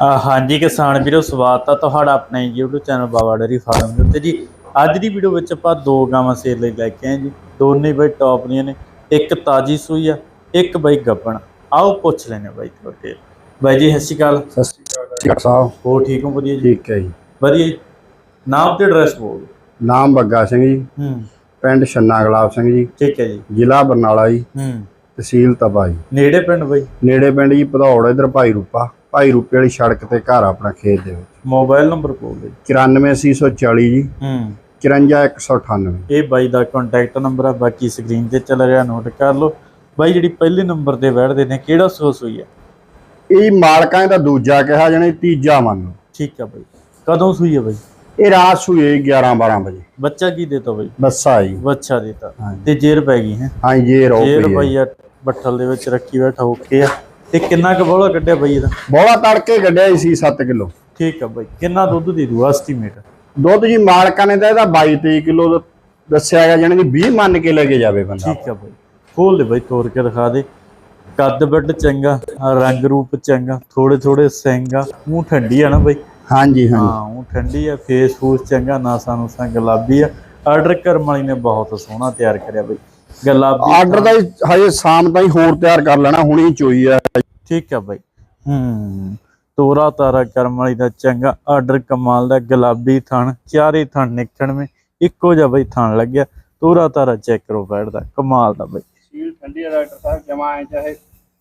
ਹਾਂਜੀ ਕਿਸਾਨ ਵੀਰੋ ਸਵਾਗਤ ਆ ਤੁਹਾਡਾ ਆਪਣੇ YouTube channel Baba dairy farm ਦੇ ਉੱਤੇ ਜੀ। ਅੱਜ ਦੀ ਵੀਡੀਓ ਵਿੱਚ ਆਪਾਂ ਦੋ ਗਾਵਾਂ ਸੇਲ ਲਈ ਲੈ ਕੇ ਆਏ ਜੀ। ਦੋਨੇ ਬਈ ਟੌਪ ਦੀਆਂ ਨੇ ਇੱਕ ਤਾਜੀ ਸੂਈ ਆ ਇੱਕ ਬਈ ਗੱਬਣ। ਆਓ ਪੁੱਛ ਲੈਣੇ ਬਾਈ ਤੁਹਾਡੇ ਬਾਈ ਜੀ ਸਤਿ ਸ਼੍ਰੀ ਅਕਾਲ। ਸਤਿ ਸ਼੍ਰੀ ਅਕਾਲ ਸਾਹਿਬ। ਹੋ ਠੀਕ ਹੋ? ਵਧੀਆ ਜੀ? ਠੀਕ ਹੈ ਜੀ। ਵਧੀਆ ਜੀ। ਨਾਮ ਤੇ ਐਡਰੈਸ ਬੋਲ ਨਾਮ ਬੱਗਾ ਸਿੰਘ ਜੀ। ਹੂੰ। ਪਿੰਡ ਛੰਨਾ ਗੁਲਾਬ ਸਿੰਘ ਜੀ। ਠੀਕ ਹੈ ਜੀ। ਜ਼ਿਲ੍ਹਾ ਬਰਨਾਲਾ ਜੀ। ਹੂੰ। ਤਹਿਸੀਲ ਤਪਾ ਜੀ। ਨੇੜੇ ਪਿੰਡ ਬਾਈ? ਨੇੜੇ ਪਿੰਡ ਜੀ ਭਦੌੜ ਇਧਰ ਭਾਈ ਰੂਪਾ। ਭਾਈ ਰੂਪੇ ਵਾਲੀ ਸੜਕ ਤੇ ਘਰ ਆਪਣਾ ਖੇਤ ਦੇ ਵਿੱਚ। ਮੋਬਾਈਲ ਨੰਬਰ ਬੋਲ ਦੇ 94840 ਜੀ। ਹੂੰ। 54198 ਇਹ ਬਾਈ ਦਾ ਕੰਟੈਕਟ ਨੰਬਰ ਆ ਬਾਕੀ ਸਕਰੀਨ ਤੇ ਚੱਲ ਰਿਹਾ ਨੋਟ ਕਰ ਲਓ। ਬਾਈ ਜਿਹੜੀ ਪਹਿਲੇ ਨੰਬਰ ਤੇ ਬੈਠਦੇ ਨੇ ਕਿਹੜਾ ਸੋਸ ਹੋਈ ਆ? ਇਹ ਮਾਲਕਾਂ ਦਾ ਦੂਜਾ ਕਿਹਾ ਜਾਣੇ ਤੀਜਾ ਮੰਨ ਲਓ। ਠੀਕ ਆ ਬਾਈ। ਕਦੋਂ ਸੂਈ ਆ ਬਾਈ? ਇਹ ਰਾਤ ਸੂਏ 11 12 ਵਜੇ। ਬੱਚਾ ਕੀ ਦੇਤਾ ਬਾਈ? ਬੱਸਾ ਜੀ। ਬੱਚਾ ਦੇਤਾ। ਤੇ ਜੇਰ ਪੈ ਗਈ ਹੈ। ਹਾਂ ਜੇਰ ਹੈ। ਬਾਈ ਬੱਠਲ ਦੇ ਵਿੱਚ ਰੱਖੀ ਬੈਠਾ ਓਕੇ ਆ। ਤੇ ਕਿੰਨਾ ਕੁ ਬੋਲਾ ਕੱਢਿਆ ਬਾਈ ਇਹਦਾ? ਬੋਲਾ ਤੜਕੇ ਗੱਡਿਆ ਸੀ 7 ਕਿਲੋ। ਠੀਕ ਆ ਬਾਈ ਕਿੰਨਾ ਦੁੱਧ ਦੇ ਦੂ ਐਸਟੀਮੇਟ? ਦੁੱਧ ਜੀ ਮਾਲਕਾਂ ਨੇ ਤਾਂ ਇਹਦਾ 22 23 ਕਿਲੋ ਦੱਸਿਆ ਗਿਆ ਜਾਣੀ ਕਿ 20 ਮੰਨ ਕੇ ਲੈ ਕੇ ਜਾਵੇ ਬੰਦਾ ਠੀਕ ਆ ਬਾਈ ਖੋਲ ਦੇ ਬਾਈ ਤੋੜ ਕੇ ਦਿਖਾ ਦੇ। ਕੱਦ ਬੱਡ ਚੰਗਾ ਰੰਗ ਰੂਪ ਚੰਗਾ ਥੋੜੇ ਥੋੜੇ ਸਿੰਘ ਆ ਮੂੰਹ ਠੰਡੀ ਆ ਨਾ ਬਾਈ? ਹਾਂਜੀ ਹਾਂਜੀ। ਹਾਂ ਉਹ ਠੰਡੀ ਆ ਫੇਸ ਫੂਸ ਚੰਗਾ ਨਾਸਾਂ ਨੂਸਾਂ ਗੁਲਾਬੀ ਆ। ਆਰਡਰ ਕਰਮ ਵਾਲੀ ਨੇ ਬਹੁਤ ਸੋਹਣਾ ਤਿਆਰ ਕਰਿਆ ਬਈ। ਗੁਲਾਬੀ ਆਰਡਰ ਦਾ ਹਜੇ ਸ਼ਾਮ ਤਾਈਂ ਹੋਰ ਤਿਆਰ ਕਰ ਲੈਣਾ ਹੁਣੀ ਚੋਈ ਆ। ਠੀਕ ਆ ਬਈ। ਹੂੰ ਤੋਰਾ ਤਾਰਾ ਕਰਮ ਵਾਲੀ ਦਾ ਚੰਗਾ ਆਰਡਰ ਕਮਾਲ ਦਾ ਗੁਲਾਬੀ ਥਣ ਚਾਰੇ ਥਣ ਨਿਕਲਣ ਮੇ ਇੱਕੋ ਜਿਹਾ ਬਈ ਥਣ ਲੱਗਿਆ। ਤੋਰਾ ਤਾਰਾ ਚੈੱਕ ਕਰੋ ਬੈਠਦਾ ਕਮਾਲ ਦਾ ਬਈ। ਸੀਲ ਠੰਡੀ ਆ ਡਾਕਟਰ ਸਾਹਿਬ ਜਮਾ ਐ ਚਾਹੇ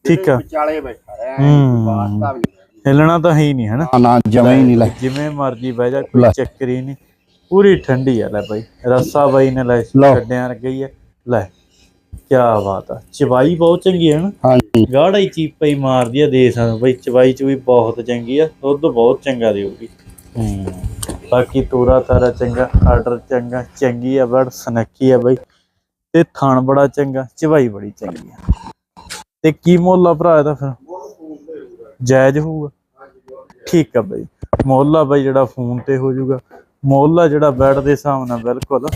ਠੀਕ ਆ। ਵਿਚਾਲੇ ਬੈਠਾ ਰਿਹਾ ਹੂੰ। ਵਾਸਤਾ ਵੀ ਹਿੱਲਣਾ ਤਾਂ ਹੈ ਹੀ ਨਹੀਂ ਹਨਾ? ਨਾ ਜਮਾ ਹੀ ਨਹੀਂ ਲੈ ਜਿਵੇਂ ਮਰਜ਼ੀ ਬਹਿ ਜਾ ਕੋਈ। ਚੱਕਰ ਹੀ ਨਹੀਂ। ਪੂਰੀ ਠੰਡੀ ਆ ਲੈ ਬਾਈ। ਰੱਸਾ ਬਾਈ ਨੇ ਲੈ। ਕੱਢਿਆ ਰਗਈ ਹੈ ਲੈ। ਕੀ ਬਾਤ ਆ। ਚਵਾਈ ਬਹੁਤ ਚੰਗੀ ਹੈ ਨਾ। ਹਾਂਜੀ। ਗਾੜਾ ਹੀ ਚੀਪਾ ਹੀ ਮਾਰਦੀ ਆ ਦੇ ਸਕਦਾ ਬਈ ਚਵਾਈ ਚ ਵੀ ਬਹੁਤ ਚੰਗੀ ਆ। ਦੁੱਧ ਬਹੁਤ ਚੰਗਾ ਦੇਊਗੀ ਹੂੰ। ਬਾਕੀ ਤੋਰਾ ਤਾਰਾ ਚੰਗਾ ਆਰਡਰ ਚੰਗਾ ਚੰਗੀ ਆ ਬੜ ਸਨੱਕੀ ਆ ਬਈ। ਤੇ ਥਣ ਬੜਾ ਚੰਗਾ ਚਵਾਈ ਬੜੀ ਚੰਗੀ ਆ। ਤੇ ਕੀ ਮੁੱਲ ਆ ਭਰਾ ਇਹਦਾ ਫਿਰ? ਜਾਇਜ਼ ਹੋਊਗਾ। ਠੀਕ ਆ ਬਈ। ਮੁੱਲ ਆ ਬਈ ਜਿਹੜਾ ਫੋਨ ਤੇ ਹੋ ਜਾਊਗਾ। ਮੁੱਲ ਆ ਜਿਹੜਾ ਬੈਡ ਦੇ ਹਿਸਾਬ ਨਾਲ ਬਿਲਕੁਲ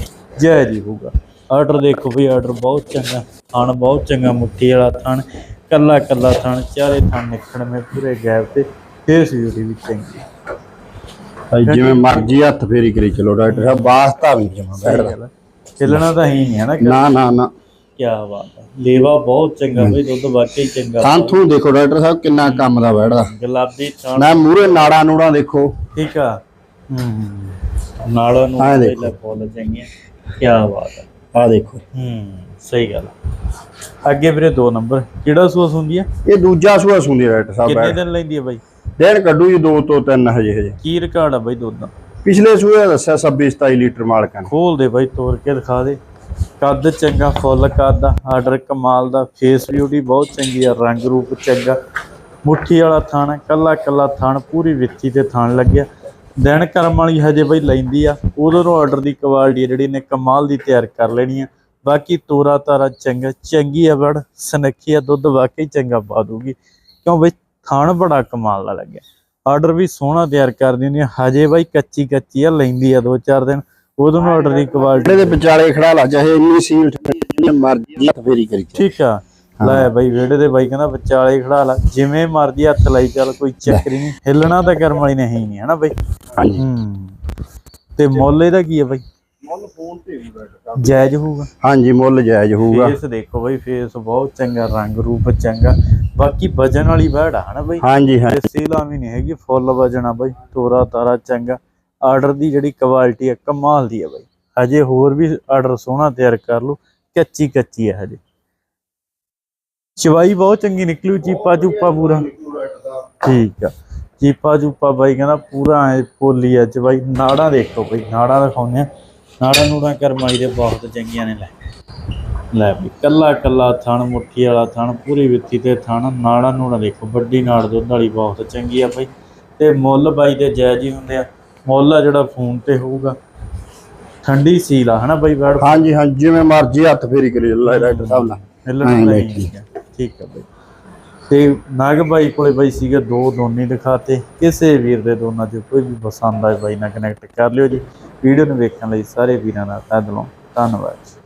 ਜਾਇਜ਼ ਹੀ ਹੋਊਗਾ। ਆਰਡਰ ਦੇਖੋ ਬਈ ਆਰਡਰ ਬਹੁਤ ਚੰਗਾ ਥਣ ਬਹੁਤ ਚੰਗਾ ਮੁੱਠੀ ਵਾਲਾ ਥਣ ਕੱਲਾ ਕੱਲਾ ਥਣ ਚਾਰੇ ਥਣ ਨਿਕਲਣ ਮੇ ਪੂਰੇ ਗੈਪ ਤੇ ਫੇਸ ਬਿਊਟੀ ਵੀ ਚੰਗੀ। ਭਾਈ ਜਿਵੇਂ ਮਰਜ਼ੀ ਹੱਥ ਫੇਰੀ ਕਰੀ ਚਲੋ ਡਾਕਟਰ ਸਾਹਿਬ ਵਾਸਤਾ ਵੀ ਜਮਾ ਬੈਠਦਾ। ਚੱਲਣਾ ਤਾਂ ਹੀ ਨਹੀਂ ਹੈ ਨਾ ਨਾ ਨਾ ਨਾ। ਕੀ ਬਾਤ ਹੈ ਲੇਵਾ ਬਹੁਤ ਚੰਗਾ ਬਈ ਦੁੱਧ ਵਾਕਈ ਚੰਗਾ। ਥਾਂ ਥੂ ਦੇਖੋ ਡਾਕਟਰ ਸਾਹਿਬ ਕਿੰਨਾ ਕੰਮ ਦਾ ਬੈਠਦਾ। ਗੁਲਾਬੀ ਥਣ। ਮੈਂ ਮੂਰੇ ਨਾੜਾ ਨੂੜਾ ਦੇਖੋ। ਠੀਕ ਆ। ਹੂੰ ਨਾਲੋਂ ਨੂੰ। ਪਹਿਲਾਂ ਫੁੱਲ ਚੰਗੀਆਂ। ਕੀ ਬਾਤ ਹੈ ਆ ਦੇਖੋ। ਹੂੰ ਸਹੀ ਗੱਲ। ਅੱਗੇ ਵੀਰੇ ਦੋ ਨੰਬਰ ਕਿਹੜਾ ਸੂਸ ਹੁੰਦੀ ਆ? ਇਹ ਦੂਜਾ ਸੂਆ ਸੁੰਦੀ ਡਾਕਟਰ ਸਾਹਿਬ ਕਿੰਨੇ ਦਿਨ ਲੈਂਦੀ ਆ ਬਾਈ? ਦਿਨ ਕੱਢੂ ਜੀ ਦੋ ਤੋਂ ਤਿੰਨ ਹਜੇ ਹਜੇ। ਕੀ ਰਿਕਾਰਡ ਆ ਬਾਈ ਦੁੱਧ ਦਾ? ਪਿਛਲੇ ਸੂਏ ਦੱਸਿਆ 26 27 ਲੀਟਰ ਮਾਲਕਾਂ ਨੇ ਖੋਲ ਦੇ ਬਾਈ ਤੋੜ ਕੇ ਦਿਖਾ ਦੇ। ਕੱਦ ਚੰਗਾ ਫੁੱਲ ਕੱਦ ਆ ਆਰਡਰ ਕਮਾਲ ਦਾ ਫੇਸ ਬਿਊਟੀ ਬਹੁਤ ਚੰਗੀ ਆ ਰੰਗ ਰੂਪ ਚੰਗਾ। ਮੁੱਠੀ ਵਾਲਾ ਥਣ ਕੱਲਾ ਕੱਲਾ ਥਣ ਪੂਰੀ ਵਿੱਥੀ ਤੇ ਥਣ ਲੱਗਿਆ। ਦਿਨ ਕਰਮ ਵਾਲੀ ਹਜੇ ਬਈ ਲੈਂਦੀ ਆ ਉਦੋਂ ਨੂੰ ਆਰਡਰ ਦੀ ਕੁਆਲਿਟੀ ਜਿਹੜੀ ਨੇ ਕਮਾਲ ਦੀ ਤਿਆਰ ਕਰ ਲੈਣੀ ਆ। ਬਾਕੀ ਤੋਰਾ ਤਾਰਾ ਚੰਗਾ ਚੰਗੀ ਆ ਬੜ ਸਨੱਖੀ ਆ ਦੁੱਧ ਵਾਕਈ ਚੰਗਾ ਪਾ ਦੂਗੀ ਕਿਉਂ ਬਈ ਥਣ ਬੜਾ ਕਮਾਲ ਦਾ ਲੱਗਿਆ ਆਰਡਰ ਵੀ ਸੋਹਣਾ ਤਿਆਰ ਕਰਦੀ ਹੁੰਦੀ ਆ ਹਜੇ ਬਾਈ ਕੱਚੀ ਕੱਚੀ ਆ ਲੈਂਦੀ ਆ ਦੋ ਚਾਰ ਦਿਨ ਉਦੋਂ ਨੂੰ ਆਰਡਰ ਦੀ ਕੁਆਲਿਟੀ ਦੇ ਵਿਚਾਲੇ ਖੜਾ ਲਾ ਚਾਹੇ ਇੰਨੀ ਸੀਲ ਜਿੰਨੀ ਮਰਜ਼ੀ ਹੱਥ ਫੇਰੀ ਕਰੀ ਚੱਲ। ਠੀਕ ਆ। ਲੈ ਬਾਈ ਵਿਹੜੇ ਦੇ ਬਾਈ ਕਹਿੰਦਾ ਵਿਚਾਲੇ ਖੜਾ ਲਾ ਜਿਵੇਂ ਮਰਜ਼ੀ ਹੱਥ ਲਾਈ ਚੱਲ ਕੋਈ ਚੱਕਰ ਹੀ ਨਹੀਂ। ਹਿੱਲਣਾ ਤਾਂ ਕਰਮ ਵਾਲੀ ਨੇ ਹੈ ਹੀ ਨਹੀਂ ਹਨਾ ਬਾਈ? ਹਾਂਜੀ। ਹੂੰ। ਤੇ ਮੁੱਲ ਇਹਦਾ ਕੀ ਆ ਬਾਈ? ਮੁੱਲ ਫੋਨ ਤੇ ਵੀ ਬੈਠਦਾ ਜਾਇਜ਼ ਹੋਊਗਾ? ਹਾਂਜੀ ਮੁੱਲ ਜਾਇਜ਼ ਹੋਊਗਾ। ਫੇਸ ਦੇਖੋ ਬਾਈ ਫੇਸ ਬਹੁਤ ਚੰਗਾ ਰੰਗ ਰੂਪ ਚੰਗਾ। ਬਾਕੀ ਵਜਨ ਵਾਲੀ ਬੈੜ ਆ ਹਨਾ ਬਾਈ? ਹਾਂਜੀ ਹਾਂ ਤੇ ਸੀਲਾ ਵੀ ਨਹੀਂ ਹੈਗੀ ਫੁੱਲ ਵਜਨ ਆ ਬਾਈ ਤੋਰਾ ਤਾਰਾ ਚੰਗਾ। ਆਰਡਰ ਦੀ ਜਿਹੜੀ ਕੁਆਲਿਟੀ ਆ ਕਮਾਲ ਦੀ ਆ ਬਾਈ। ਹਜੇ ਹੋਰ ਵੀ ਆਰਡਰ ਸੋਹਣਾ ਤਿਆਰ ਕਰ ਲਓ ਕੱਚੀ ਕੱਚੀ ਆ ਹਜੇ। ਚਵਾਈ ਬਹੁਤ ਚੰਗੀ ਨਿਕਲੂ ਚੀਪਾ ਚੂਪਾ ਪੂਰਾ। ਠੀਕ ਆ। ਚੀਪਾ ਚੂਪਾ ਬਾਈ ਕਹਿੰਦਾ ਪੂਰਾ ਐ ਪੋਲੀ ਆ ਚਵਾਈ। ਨਾੜਾਂ ਦੇਖੋ ਬਾਈ ਨਾੜਾਂ ਦਿਖਾਉਂਦੇ ਆ। ਨਾੜਾਂ ਨੂੜਾਂ ਕਰਮਾਈ ਦੇ ਬਹੁਤ ਚੰਗੀਆਂ ਨੇ ਲੈ। ਲੈ ਵੀ ਕੱਲਾ ਕੱਲਾ ਥਣ ਮੁੱਠੀ ਵਾਲਾ ਥਣ ਪੂਰੀ ਵਿੱਥੀ ਤੇ ਥਣ ਨਾੜਾਂ ਨੂੜਾਂ ਦੇਖੋ ਵੱਡੀ ਨਾੜ ਦੁੱਧ ਵਾਲੀ ਬਹੁਤ ਚੰਗੀ ਆ ਬਾਈ। ਤੇ ਮੁੱਲ ਬਾਈ ਦੇ ਜਾਇਜ਼ ਹੀ ਹੁੰਦੇ ਆ। ਮੁੱਲ ਆ ਜਿਹੜਾ ਫੋਨ ਤੇ ਹੋਊਗਾ। ਠੰਡੀ ਸੀਲ ਆ ਹਨਾ ਬਾਈ ਬੈੜ ਹਾਂਜੀ ਹਾਂ ਜਿਵੇਂ ਮਰਜ਼ੀ ਹੱਥ ਫੇਰੀ ਕਰੀ ਡਾਕਟਰ ਸਾਹਿਬ ਨਾਲ। ਹਿੱਲਣ ਨਹੀਂ ਠੀਕ ਹੈ ਠੀਕ ਹੈ ਬਾਈ। ਤੇ ਨਾਗ ਬਾਈ ਕੋਲੇ ਬਾਈ ਸੀਗਾ ਦੋ ਦੋਨੇ ਦਿਖਾਤੇ। ਕਿਸੇ ਵੀਰ ਦੇ ਦੋਨਾਂ ਚੋਂ ਕੋਈ ਵੀ ਪਸੰਦ ਆਏ ਬਾਈ ਨਾਲ ਕਨੈਕਟ ਕਰ ਲਿਓ ਜੀ। ਵੀਡੀਓ ਨੂੰ ਵੇਖਣ ਲਈ ਸਾਰੇ ਵੀਰਾਂ ਦਾ ਤਹਿ ਦਿਲੋਂ ਧੰਨਵਾਦ।